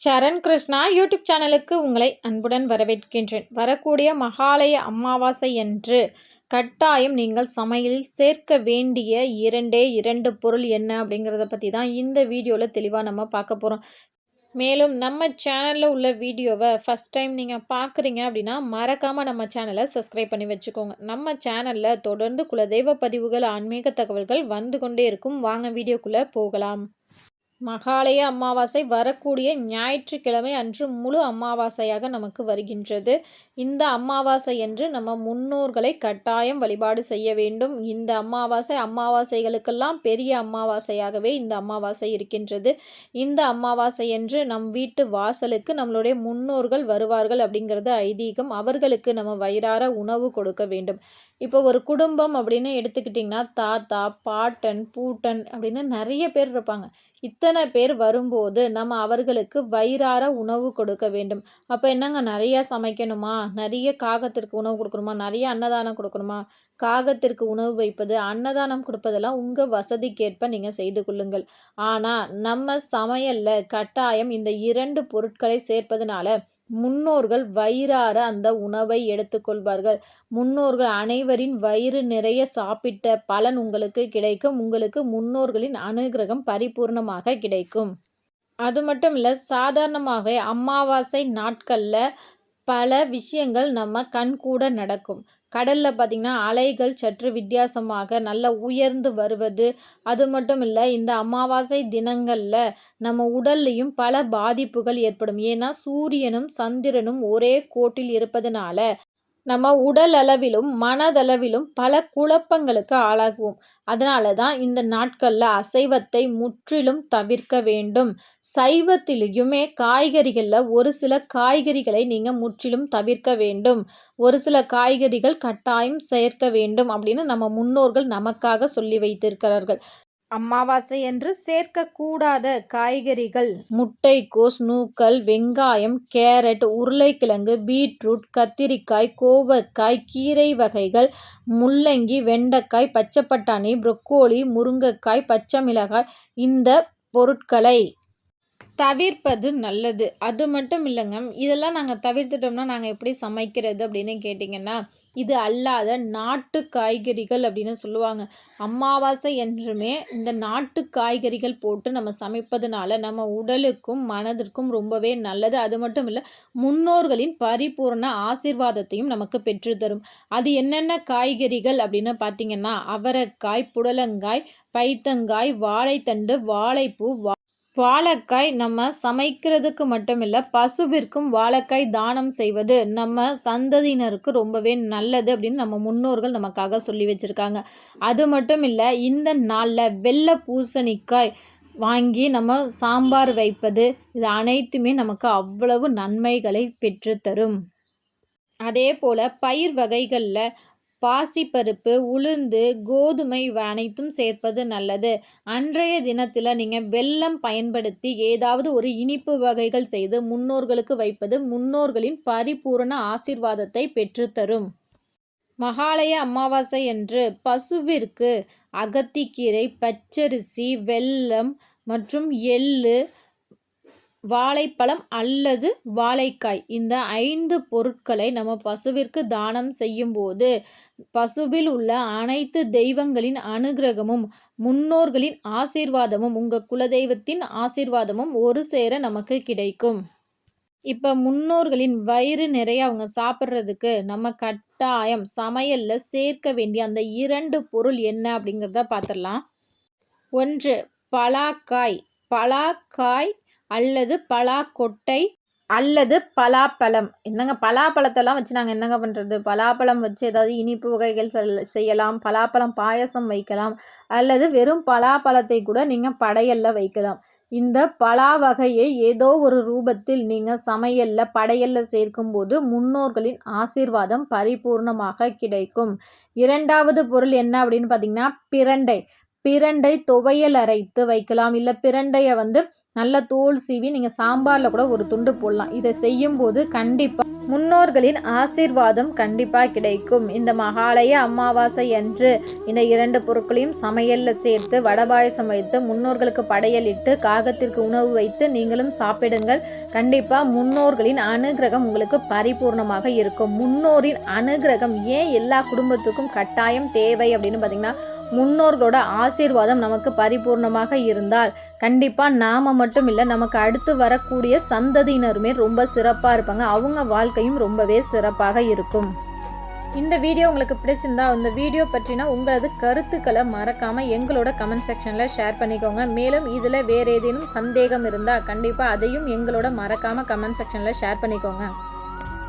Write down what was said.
சரண் Krishna YouTube சேனலுக்கு உங்களை அன்புடன் வரவேற்கின்றேன். வரக்கூடிய மகாலய அமாவாசை என்று கட்டாயம் நீங்கள் சமையலில் சேர்க்க வேண்டிய இரண்டே இரண்டு பொருள் என்ன அப்படிங்கிறத பற்றி தான் இந்த வீடியோவில் தெளிவாக நம்ம பார்க்க போகிறோம் மேலும் நம்ம சேனலில் உள்ள வீடியோவை ஃபஸ்ட் டைம் நீங்கள் பார்க்குறீங்க அப்படின்னா மறக்காமல் நம்ம சேனலை சப்ஸ்கிரைப் பண்ணி வச்சுக்கோங்க. நம்ம சேனலில் தொடர்ந்து குலதெய்வ பதிவுகள் ஆன்மீக தகவல்கள் வந்து கொண்டே இருக்கும். வாங்க வீடியோக்குள்ளே போகலாம். மகாலய அமாவாசை வரக்கூடிய ஞாயிற்றுக்கிழமை அன்று முழு அமாவாசையாக நமக்கு வருகின்றது. இந்த அமாவாசை என்று நம்ம முன்னோர்களை கட்டாயம் வழிபாடு செய்ய வேண்டும். இந்த அமாவாசை அமாவாசைகளுக்கெல்லாம் பெரிய அமாவாசையாகவே இந்த அமாவாசை இருக்கின்றது. இந்த அமாவாசை என்று நம் வீட்டு வாசலுக்கு நம்மளுடைய முன்னோர்கள் வருவார்கள் அப்படிங்கிறது ஐதீகம். அவர்களுக்கு நம்ம வயிறார உணவு கொடுக்க வேண்டும். இப்போ ஒரு குடும்பம் அப்படின்னு எடுத்துக்கிட்டிங்கன்னா தாத்தா பாட்டன் பூட்டன் அப்படின்னு நிறைய பேர் இருப்பாங்க. இத்தனை பேர் வரும்போது நம்ம அவர்களுக்கு வயிறார உணவு கொடுக்க வேண்டும். அப்போ என்னங்க? நிறையா சமைக்கணுமா? நிறைய காகத்திற்கு உணவு கொடுக்கணுமா? நிறைய அன்னதானம் கொடுக்கணுமா? காகத்திற்கு உணவு வைப்பது அன்னதானம் கொடுப்பதெல்லாம் உங்கள் வசதிக்கேற்ப நீங்கள் செய்து கொள்ளுங்கள். ஆனால் நம்ம சமையலில் கட்டாயம் இந்த இரண்டு பொருட்களை சேர்ப்பதனால முன்னோர்கள் வயிறார அந்த உணவை எடுத்துக்கொள்வார்கள். முன்னோர்கள் அனைவரின் வயிறு நிறைய சாப்பிட்ட பலன் உங்களுக்கு கிடைக்கும். உங்களுக்கு முன்னோர்களின் அனுகிரகம் பரிபூர்ணமாக கிடைக்கும். அது மட்டும் இல்லை சாதாரணமாக அமாவாசை நாட்களில் பல விஷயங்கள் நம்ம கண் கூட நடக்கும். கடலில் பார்த்திங்கன்னா அலைகள் சற்று வித்தியாசமாக நல்ல உயர்ந்து வருவது. அது மட்டும் இல்லை இந்த அமாவாசை தினங்களில் நம்ம உடல்லையும் பல பாதிப்புகள் ஏற்படும். ஏன்னா சூரியனும் சந்திரனும் ஒரே கோட்டில் இருப்பதனால நம்ம உடல் அளவிலும் மனதளவிலும் பல குழப்பங்களுக்கு ஆளாகுவோம். அதனால தான் இந்த நாட்களில் அசைவத்தை முற்றிலும் தவிர்க்க வேண்டும். சைவத்திலையுமே காய்கறிகளில் ஒரு சில காய்கறிகளை நீங்கள் முற்றிலும் தவிர்க்க வேண்டும். ஒரு சில காய்கறிகள் கட்டாயம் சேர்க்க வேண்டும் அப்படின்னு நம்ம முன்னோர்கள் நமக்காக சொல்லி வைத்திருக்கிறார்கள். அமாவாசை என்று சேர்க்கக்கூடாத காய்கறிகள் முட்டைக்கோஸ் நூக்கல் வெங்காயம் கேரட் உருளைக்கிழங்கு பீட்ரூட் கத்திரிக்காய் கோவக்காய் கீரை வகைகள் முள்ளங்கி வெண்டைக்காய் பச்சைப்பட்டாணி ப்ரொக்கோலி முருங்கைக்காய் பச்சை மிளகாய் இந்த பொருட்களை தவிர்ப்பது நல்லது. அது மட்டும் இல்லைங்க இதெல்லாம் நாங்கள் தவிர்த்துட்டோம்னா நாங்கள் எப்படி சமைக்கிறது அப்படின்னு கேட்டிங்கன்னா இது அல்லாத நாட்டு காய்கறிகள் அப்படின்னு சொல்லுவாங்க. அமாவாசை என்றுமே இந்த நாட்டு காய்கறிகள் போட்டு நம்ம சமைப்பதுனால நம்ம உடலுக்கும் மனதிற்கும் ரொம்பவே நல்லது. அது மட்டும் இல்லை முன்னோர்களின் பரிபூர்ண ஆசிர்வாதத்தையும் நமக்கு பெற்றுத்தரும் அது என்னென்ன காய்கறிகள் அப்படின்னு பார்த்தீங்கன்னா அவரைக்காய் புடலங்காய் பைத்தங்காய் வாழைத்தண்டு வாழைப்பூ வாழைக்காய் நம்ம சமைக்கிறதுக்கு மட்டும் இல்லை பசுவிற்கும் வாழைக்காய் தானம் செய்வது நம்ம சந்ததியினருக்கு ரொம்பவே நல்லது அப்படின்னு நம்ம முன்னோர்கள் நமக்காக சொல்லி வச்சுருக்காங்க. அது மட்டும் இல்லை இந்த நாளில் வெள்ளை பூசணிக்காய் வாங்கி நம்ம சாம்பார் வைப்பது இது அனைத்துமே நமக்கு அவ்வளவு நன்மைகளை பெற்றுத்தரும். அதே போல் பயிர் வகைகளில் பாசிப்பருப்பு உளுந்து கோதுமை அனைத்தும் சேர்ப்பது நல்லது. அன்றைய தினத்தில் நீங்கள் வெல்லம் பயன்படுத்தி ஏதாவது ஒரு இனிப்பு வகைகள் செய்து முன்னோர்களுக்கு வைப்பது முன்னோர்களின் பரிபூரண ஆசிர்வாதத்தை பெற்றுத்தரும். மகாலய அமாவாசை என்று பசுவிற்கு அகத்திக்கீரை பச்சரிசி வெல்லம் மற்றும் எள்ளு வாழைப்பழம் அல்லது வாழைக்காய். இந்த ஐந்து பொருட்களை நம்ம பசுவிற்கு தானம் செய்யும்போது பசுவில் உள்ள அனைத்து தெய்வங்களின் அனுகிரகமும் முன்னோர்களின் ஆசீர்வாதமும் உங்கள் குலதெய்வத்தின் ஆசீர்வாதமும் ஒரு சேர நமக்கு கிடைக்கும். இப்போ முன்னோர்களின் வயிறு நிறைய அவங்க சாப்பிட்றதுக்கு நம்ம கட்டாயம் சமையலில் சேர்க்க வேண்டிய அந்த இரண்டு பொருள் என்ன அப்படிங்கிறத பார்த்துடலாம் ஒன்று பலாக்காய். பலாக்காய் அல்லது பலாக்கொட்டை அல்லது பலாப்பழம். என்னங்க பலாப்பழத்தெல்லாம் வச்சு நாங்கள் என்னங்க பண்ணுறது பலாப்பழம் வச்சு ஏதாவது இனிப்பு வகைகள் செய்யலாம். பலாப்பழம் பாயசம் வைக்கலாம். அல்லது வெறும் பலாப்பழத்தை கூட நீங்கள் படையலில் வைக்கலாம். இந்த பலா வகையை ஏதோ ஒரு ரூபத்தில் நீங்கள் சமையலில் படையலில் சேர்க்கும்போது முன்னோர்களின் ஆசீர்வாதம் பரிபூர்ணமாக கிடைக்கும். இரண்டாவது பொருள் என்ன அப்படின்னு பார்த்தீங்கன்னா பிரண்டை. பிரண்டை துவையல் அரைத்து வைக்கலாம். இல்லை பிரண்டையை வந்து நல்ல தோல் சீவி நீங்கள் சாம்பாரில் கூட ஒரு துண்டு போடலாம். இதை செய்யும்போது கண்டிப்பாக முன்னோர்களின் ஆசீர்வாதம் கண்டிப்பாக கிடைக்கும். இந்த மகாலய அமாவாசை அன்று இந்த இரண்டு பொருட்களையும் சமையலில் சேர்த்து வடபாயசம் வைத்து முன்னோர்களுக்கு படையலிட்டு காகத்திற்கு உணவு வைத்து நீங்களும் சாப்பிடுங்கள். கண்டிப்பாக முன்னோர்களின் அனுகிரகம் உங்களுக்கு பரிபூர்ணமாக இருக்கும். முன்னோரின் அனுகிரகம் ஏன் எல்லா குடும்பத்துக்கும் கட்டாயம் தேவை அப்படின்னு பார்த்தீங்கன்னா முன்னோர்களோட ஆசீர்வாதம் நமக்கு பரிபூர்ணமாக இருந்தால் கண்டிப்பாக நாம் மட்டும் இல்லை நமக்கு அடுத்து வரக்கூடிய சந்ததியினருமே ரொம்ப சிறப்பாக இருப்பாங்க. அவங்க வாழ்க்கையும் ரொம்பவே சிறப்பாக இருக்கும். இந்த வீடியோ உங்களுக்கு பிடிச்சிருந்தா இந்த வீடியோ பற்றினா உங்களது கருத்துக்களை மறக்காமல் எங்களோட கமெண்ட் செக்ஷனில் ஷேர் பண்ணிக்கோங்க. மேலும் இதில் வேறு ஏதேனும் சந்தேகம் இருந்தால் கண்டிப்பாக அதையும் எங்களோட மறக்காமல் கமெண்ட் செக்ஷனில் ஷேர் பண்ணிக்கோங்க.